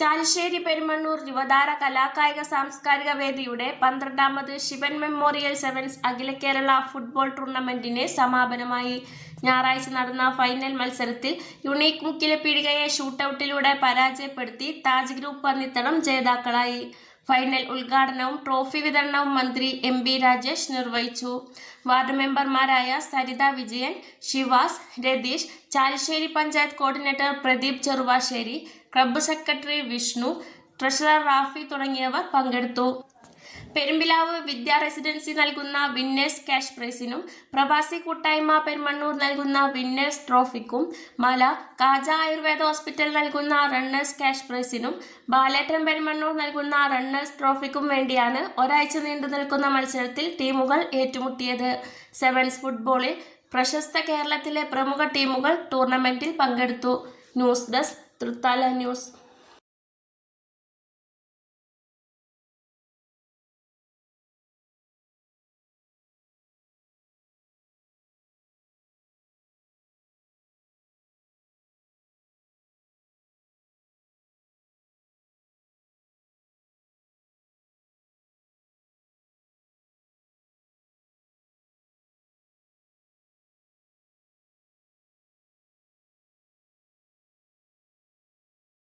ചാലിശ്ശേരി പെരുമണ്ണൂർ യുവതാര കലാകായിക സാംസ്കാരിക വേദിയുടെ പന്ത്രണ്ടാമത് ശിവൻ മെമ്മോറിയൽ സെവൻസ് അഖില കേരള ഫുട്ബോൾ ടൂർണമെന്റിന് സമാപനമായി. ഞായറാഴ്ച നടന്ന ഫൈനൽ മത്സരത്തിൽ യുണീക്ക് മുക്കിലെ പീടികയെ ഷൂട്ടൌട്ടിലൂടെ പരാജയപ്പെടുത്തി താജ് ഗ്രൂപ്പ് പന്നിത്തണം ജേതാക്കളായി. ഫൈനൽ ഉദ്ഘാടനവും ട്രോഫി വിതരണവും മന്ത്രി എം ബി രാജേഷ് നിർവഹിച്ചു. വാർഡ് മെമ്പർമാരായ Saritha Vijayan Sivas Ratheesh Chalissery panchayat coordinator Pradeep Cheruvassery club secretary Vishnu treasurer Rafi തുടങ്ങിയവർ പങ്കെടുത്തു. പെരുമ്പിലാവ് വിദ്യാ റെസിഡൻസി നൽകുന്ന വിന്നേഴ്സ് ക്യാഷ് പ്രൈസിനും പ്രവാസി കൂട്ടായ്മ പെരുമണ്ണൂർ നൽകുന്ന വിന്നേഴ്സ് ട്രോഫിക്കും മല കാജ ആയുർവേദ ഹോസ്പിറ്റൽ നൽകുന്ന റണ്ണേഴ്സ് ക്യാഷ് പ്രൈസിനും ബാലേട്ടൻ പെരുമണ്ണൂർ നൽകുന്ന റണ്ണേഴ്സ് ട്രോഫിക്കും വേണ്ടിയാണ് ഒരാഴ്ച നീണ്ടു നിൽക്കുന്ന മത്സരത്തിൽ ടീമുകൾ ഏറ്റുമുട്ടിയത്. സെവൻസ് ഫുട്ബോളിൽ പ്രശസ്ത കേരളത്തിലെ പ്രമുഖ ടീമുകൾ ടൂർണമെന്റിൽ പങ്കെടുത്തു. News desk Thrithala news.